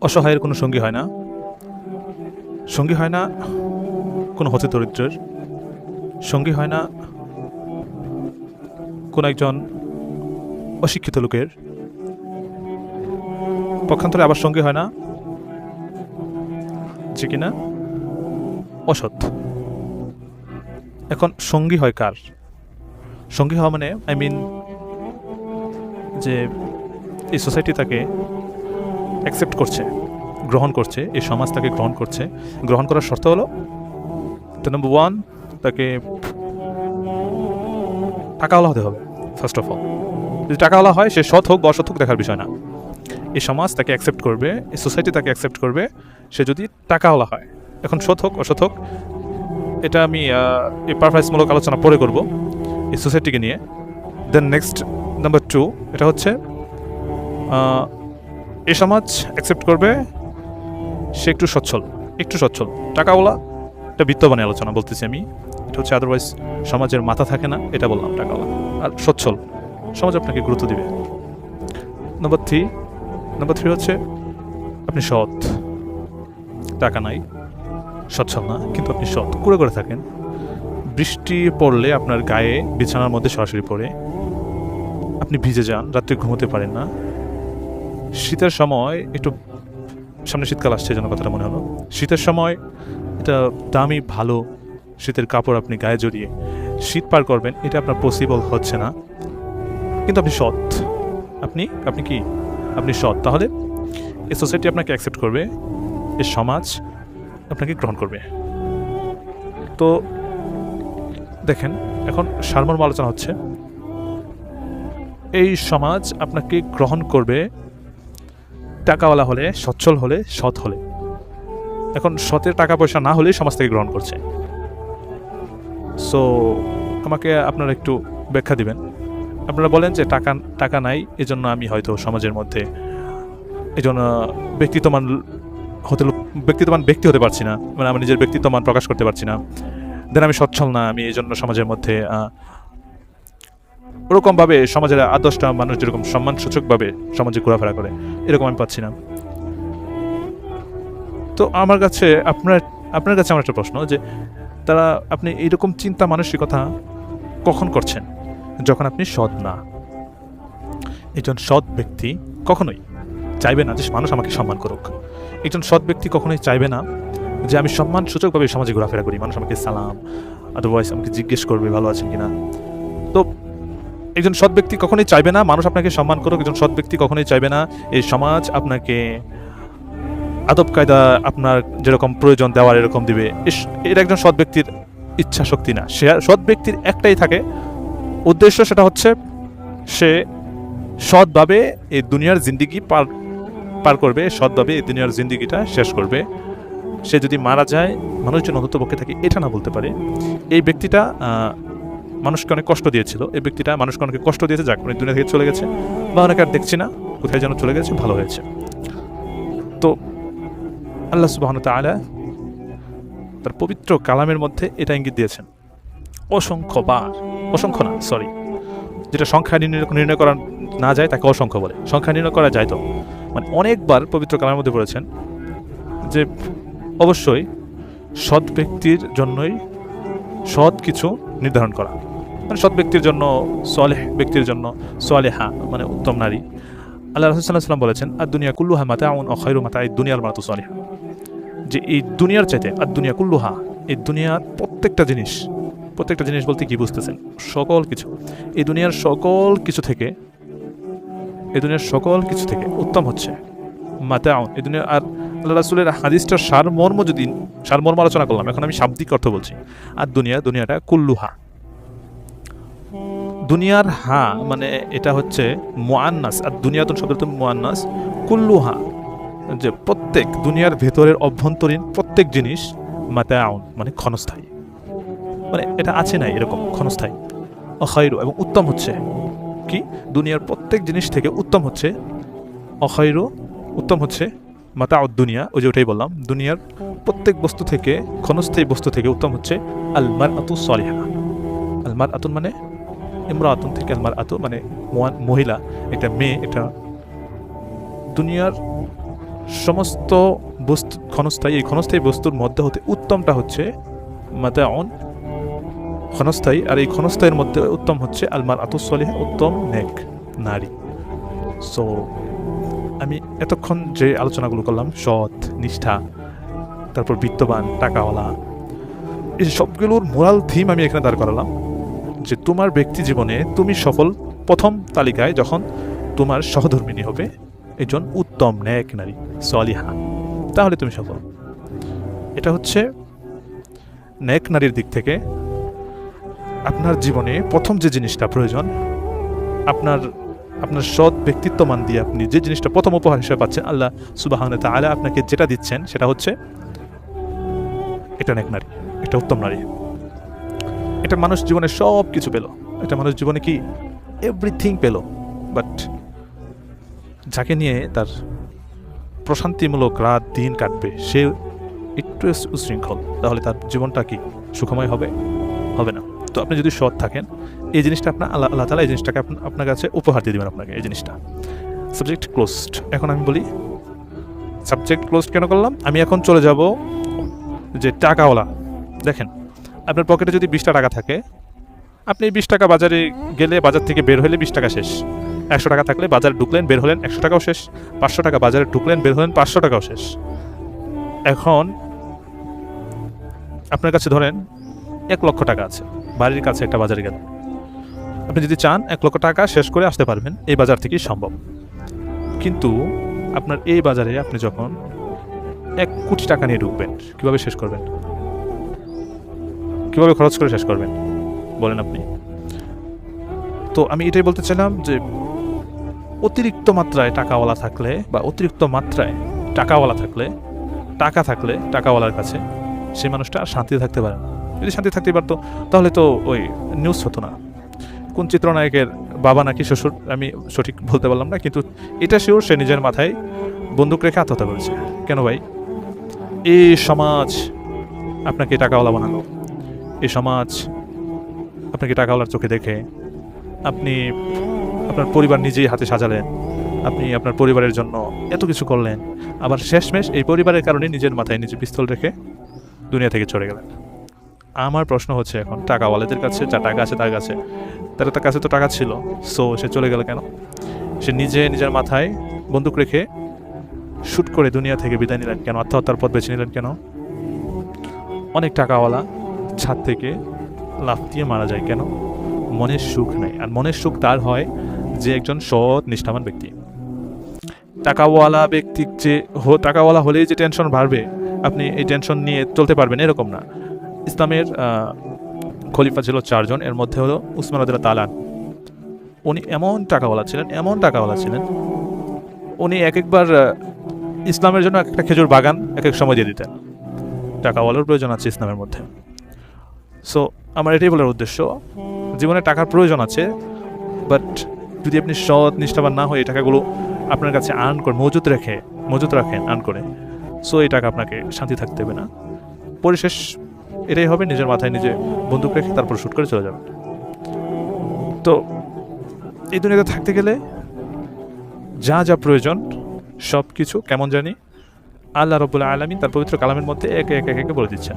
অসহায়ের কোনো সঙ্গী হয় না। সঙ্গী হয় না কোনো হতে দরিদ্রের। সঙ্গী হয় না কোনো একজন অশিক্ষিত লোকের। পক্ষান্তরে আবার সঙ্গী হয় না যে কিনা অসৎ। এখন সঙ্গী হয় কার? সঙ্গী হওয়া মানে আই মিন যে এই সোসাইটি তাকে অ্যাকসেপ্ট করছে, গ্রহণ করছে, এই সমাজ তাকে গ্রহণ করছে। গ্রহণ করার শর্ত হলো তো নম্বর ওয়ান তাকে টাকাওয়ালা হতে হবে ফার্স্ট অফ অল যদি টাকাওয়ালা হয়, সে সৎ হোক বা অসৎ হোক, দেখার বিষয় না। এই সমাজ তাকে অ্যাকসেপ্ট করবে, এই সোসাইটি তাকে অ্যাকসেপ্ট করবে, সে যদি টাকাওয়ালা হয়, এখন সৎ হোক, অসৎ হোক, এটা আমি এই পারফরমেন্সমূলক আলোচনা পরে করব, এই সোসাইটিকে নিয়ে। দেন নেক্সট নাম্বার টু এটা হচ্ছে এই সমাজ অ্যাকসেপ্ট করবে, সে একটু সচ্ছল একটু সচ্ছল। টাকাওয়ালা এটা বিত্তবানে আলোচনা বলতেছি আমি। এটা হচ্ছে আদারওয়াইজ সমাজের মাথা থাকে না, এটা বললাম টাকাওয়ালা। আর সচ্ছল, সমাজ আপনাকে গুরুত্ব দিবে। নম্বর থ্রি নম্বর থ্রি হচ্ছে আপনি সৎ। টাকা নাই, সচ্ছল না, কিন্তু আপনি সৎ। করে করে থাকেন। বৃষ্টি পড়লে আপনার গায়ে বিছানার মধ্যে সরাসরি পড়ে। আপনি ভিজে যান, রাত্রে ঘুমোতে পারেন না। শীতের সময় একটু সামনে শীতকাল আসছে যেন কথাটা মনে হলো শীতের সময় এটা দামি, ভালো শীতের কাপড় আপনি গায়ে জড়িয়ে শীত পার করবেন, এটা আপনার পসিবল হচ্ছে না। কিন্তু আপনি সৎ। আপনি আপনি কি? আপনি সৎ। তাহলে এই সোসাইটি আপনাকে অ্যাকসেপ্ট করবে, এই সমাজ আপনাকে গ্রহণ করবে। তো দেখেন, এখন সারমর্ম আলোচনা হচ্ছে। এই সমাজ আপনাকে গ্রহণ করবে টাকাওয়ালা হলে, সচ্ছল হলে, সৎ হলে। এখন সতের টাকা পয়সা না হলেই সমাজ থেকে গ্রহণ করছে। সো আমাকে আপনারা একটু ব্যাখ্যা দিবেন। আপনারা বলেন যে টাকা টাকা নাই, এজন্য আমি হয়তো সমাজের মধ্যে এজন্য ব্যক্তিত্বমান হতে ব্যক্তিত্বমান ব্যক্তি হতে পারছি না। মানে আমি নিজের ব্যক্তিত্বমান প্রকাশ করতে পারছি না। দেন আমি সচ্ছল না, আমি এই জন্য সমাজের মধ্যে ওরকমভাবে সমাজের আদর্শটা মানুষ যেরকম সম্মানসূচকভাবে সমাজে ঘোরাফেরা করে, এরকম আমি পাচ্ছি না। তো আমার কাছে আপনার আপনার কাছে আমার একটা প্রশ্ন যে, তারা আপনি এইরকম চিন্তা মানসিকতা কখন করছেন? যখন আপনি সৎ না। একজন সৎ ব্যক্তি কখনোই চাইবে না যে মানুষ আমাকে সম্মান করুক। একজন সৎ ব্যক্তি কখনোই চাইবে না যে আমি সম্মান সূচকভাবে সমাজে ঘোরাফেরা করি। মানুষ আমাকে সালাম আদারওয়াইজ আমাকে জিজ্ঞেস করবে ভালো আছেন কিনা। তো একজন সৎ ব্যক্তি কখনোই চাইবে না, মানুষ আপনাকে সম্মান করুক, একজন সৎ ব্যক্তি কখনোই চাইবে না। এই সমাজ আপনাকে আদব কায়দা আপনার যেরকম প্রয়োজন দেওয়ার এরকম দিবে। এটা একজন সৎ ব্যক্তির ইচ্ছা শক্তি না। সে সৎ ব্যক্তির একটাই থাকে। উদ্দেশ্য সেটা হচ্ছে সে সৎভাবে এই দুনিয়ার জিন্দিগি পার পার করবে, সৎভাবে এই দুনিয়ার জিন্দিগিটা শেষ করবে। সে যদি মারা যায়, মানুষজন অন্তত পক্ষে থাকে এটা না বলতে পারে। এই ব্যক্তিটা মানুষকে অনেক কষ্ট দিয়েছিল। এই ব্যক্তিটা মানুষকে অনেক কষ্ট দিয়েছে, যাক, অনেক দুনিয়া থেকে চলে গেছে। বা অনেকে আর দেখছি না, কোথায় যেন চলে গেছে, ভালো হয়েছে। তো আল্লাহ সুবাহ তাআলা তার পবিত্র কালামের মধ্যে এটা ইঙ্গিত দিয়েছেন। অসংখ্য বার, অসংখ্য না সরি যেটা সংখ্যা নির্ণয় করা না যায়, তাকে অসংখ্য বলে। সংখ্যা নির্ণয় করা যায় তো? মানে অনেকবার পবিত্র কালামের মধ্যে বলেছেন যে অবশ্যই সৎ ব্যক্তির জন্যই সৎ কিছু নির্ধারণ করা। মানে সৎ ব্যক্তির জন্য, সলেহ ব্যক্তির জন্য, সলেহা মানে উত্তম নারী। আল্লাহ রসুল্লাহ সাল্লাম বলেছেন আর দুনিয়া কুল্লুহা মাতা এমন অখৈর মাতা এই দুনিয়ার মাতু সলেহা। যে এই দুনিয়ার চাইতে আর দুনিয়া কুল্লুহা, এই দুনিয়ার প্রত্যেকটা জিনিস প্রত্যেকটা জিনিস বলতে কি বুঝতেছেন? সকল কিছু। এই দুনিয়ার সকল কিছু থেকে, এই দুনিয়ার সকল কিছু থেকে উত্তম হচ্ছে। মাতা আউন এই দুনিয়ার আর আল্লাহ রাসুলের হাদিসটার সারমর্ম যদি, সারমর্ম আলোচনা করলাম, এখন আমি শাব্দিক অর্থ বলছি। আর দুনিয়া দুনিয়াটা কুল্লুহা। দুনিয়ার হা মানে এটা হচ্ছে মোয়ান্নাস আর দুনিয়াতন শব্দ মোয়ান্নাস কুল্লুহা। যে প্রত্যেক দুনিয়ার ভেতরের অভ্যন্তরীণ প্রত্যেক জিনিস মাতাউন মানে ক্ষণস্থায়ী। মানে এটা আছে নাই এরকম, ক্ষণস্থায়ী। অখৈর এবং উত্তম হচ্ছে। কি? দুনিয়ার প্রত্যেক জিনিস থেকে উত্তম হচ্ছে। অখৈর উত্তম হচ্ছে মাতা দুনিয়া, ওই যে ওটাই বললাম। দুনিয়ার প্রত্যেক বস্তু থেকে, ক্ষণস্থায়ী বস্তু থেকে উত্তম হচ্ছে আলমার আতু সলিহা। আলমার আতুন মানে ইমরা আতুন থেকে আলমার আতু মানে মহিলা, একটা মেয়ে, একটা দুনিয়ার সমস্ত বস্তু, ক্ষণস্থায়ী, এই ক্ষণস্থায়ী বস্তুর মধ্যে হতে উত্তমটা হচ্ছে মাতাউন। ক্ষণস্থায়ী, আর এই ক্ষণস্থায়ীর মধ্যে উত্তম হচ্ছে আলমার আতুসলিহা উত্তম নেক নারী। সো আমি এতক্ষণ যে আলোচনাগুলো করলাম, সৎ, নিষ্ঠা, তারপর বিত্তবান, টাকাওয়ালা, এই সবগুলোর মোরাল থিম আমি এখানে দাঁড় করালাম। যে তোমার ব্যক্তি জীবনে তুমি সফল প্রথম তালিকায় যখন তোমার সহধর্মিনী হবে, একজন উত্তম ন্যাক নারী, সলিহা, তাহলে তুমি সফল। এটা হচ্ছে ন্যাক নারীর দিক থেকে আপনার জীবনে প্রথম যে জিনিসটা প্রয়োজন, আপনার আপনার সৎ ব্যক্তিত্বমান দিয়ে আপনি যে জিনিসটা প্রথম উপহার হিসেবে পাচ্ছেন, আল্লাহ সুবাহ তাআলা আপনাকে যেটা দিচ্ছেন, সেটা হচ্ছে এটা ন্যাক নারী, এটা উত্তম নারী। এটা মানুষ জীবনে সব কিছু পেল। এটা মানুষ জীবনে কি এভরিথিং পেল। বাট যাকে নিয়ে তার প্রশান্তিমূলক রাত, দিন কাটবে, সে একটু উশৃঙ্খল। তাহলে তার জীবনটা কি সুখময় হবে? হবে না। তো আপনি যদি সৎ থাকেন, এই জিনিসটা আপনার আল্লাহ আল্লাহ তালা এই জিনিসটাকে আপনা- আপনার কাছে উপহার দিয়ে দেবেন আপনাকে, এই জিনিসটা। সাবজেক্ট ক্লোজড এখন আমি বলি সাবজেক্ট ক্লোজড কেন করলাম? আমি এখন চলে যাব যে টাকাওয়ালা। দেখেন আপনার পকেটে যদি বিশটা টাকা থাকে, আপনি বিশ টাকা বাজারে গেলে বাজার থেকে বের হলে বিশ টাকা শেষ। একশো টাকা থাকলে বাজারে ঢুকলেন, বের হলেন, একশো টাকাও শেষ। পাঁচশো টাকা বাজারে ঢুকলেন, বের হলেন, পাঁচশো টাকাও শেষ। এখন আপনার কাছে ধরেন এক লক্ষ টাকা আছে, বাড়ির কাছে একটা বাজারে গেল। আপনি যদি চান এক লক্ষ টাকা শেষ করে আসতে পারবেন, এই বাজার থেকেই সম্ভব। কিন্তু আপনার এই বাজারে আপনি যখন এক কোটি টাকা নিয়ে ঢুকবেন, কীভাবে শেষ করবেন? কীভাবে খরচ করে শেষ করবেন? বলেন আপনি। তো আমি এটাই বলতে চাইলাম যে, অতিরিক্ত মাত্রায় টাকাওয়ালা থাকলে বা অতিরিক্ত মাত্রায় টাকাওয়ালা থাকলে, টাকা থাকলে টাকাওয়ালার কাছে সেই মানুষটা আর শান্তিতে থাকতে পারে না। যদি শান্তি থাকতে পারতো, তাহলে তো ওই নিউজ হতো না। কোন চিত্রনায়কের বাবা নাকি শ্বশুর, আমি সঠিক বলতে পারলাম না, কিন্তু এটা শিওর সে নিজের মাথায় বন্দুক রেখে আত্মহত্যা করেছে। কেন ভাই? এই সমাজ আপনাকে টাকাওয়ালা বানালো। এই সমাজ, আপনাকে টাকাওয়ালার চোখে দেখে, আপনি আপনার পরিবার নিজেই হাতে সাজালেন, আপনি আপনার পরিবারের জন্য এত কিছু করলেন, আবার শেষমেশ এই পরিবারের কারণে নিজের মাথায় নিজে পিস্তল রেখে দুনিয়া থেকে চলে গেলেন। আমার প্রশ্ন হচ্ছে এখন টাকাওয়ালাদের কাছে, যা টাকা আছে তার কাছে, তার তার কাছে তো টাকা ছিল, সো সে চলে গেল কেন? সে নিজে নিজের মাথায় বন্দুক রেখে শ্যুট করে দুনিয়া থেকে বিদায় নিলেন কেন? আত্মহত্যার পথ বেছে নিলেন কেন? অনেক টাকাওয়ালা ছাদ থেকে লাফ দিয়ে মারা যায় কেন? মনের সুখ নেই। আর মনের সুখ তার হয় যে একজন সৎ, নিষ্ঠাবান ব্যক্তি। টাকাওয়ালা ব্যক্তি যে হো- টাকাওয়ালা হলেই যে টেনশন বাড়বে, আপনি এই টেনশন নিয়ে চলতে পারবেন এরকম না। ইসলামের খলিফা ছিল চারজন, এর মধ্যে হলো উসমান আদিল্লা তালান উনি এমন টাকাওয়ালা ছিলেন, এমন টাকাওয়ালা ছিলেন। উনি এক একবার ইসলামের জন্য এক একটা খেজুর বাগান এক এক সময় দিয়ে দিতেন। টাকাওয়ালার প্রয়োজন আছে ইসলামের মধ্যে। সো আমার এটাই বলার উদ্দেশ্য। জীবনে টাকার প্রয়োজন আছে বাট যদি আপনি সৎ, নিষ্ঠাবান না হয়ে এই টাকাগুলো আপনার কাছে আর্ন করে, মজুত রেখে, মজুত রাখেন, আর্ন করে সো এই টাকা আপনাকে শান্তি থাকতে দেবে না। পরিশেষ, এটাই হবে, নিজের মাথায় নিজে বন্দুক রেখে তারপর শ্যুট করে চলে যাবেন। তো, এই দুনিয়াতে থাকতে গেলে যা যা প্রয়োজন সব কিছু কেমন জানি আল্লাহ রবুল্লা আলমী তার পবিত্র কালামের মধ্যে একে একে একে বলে দিচ্ছেন।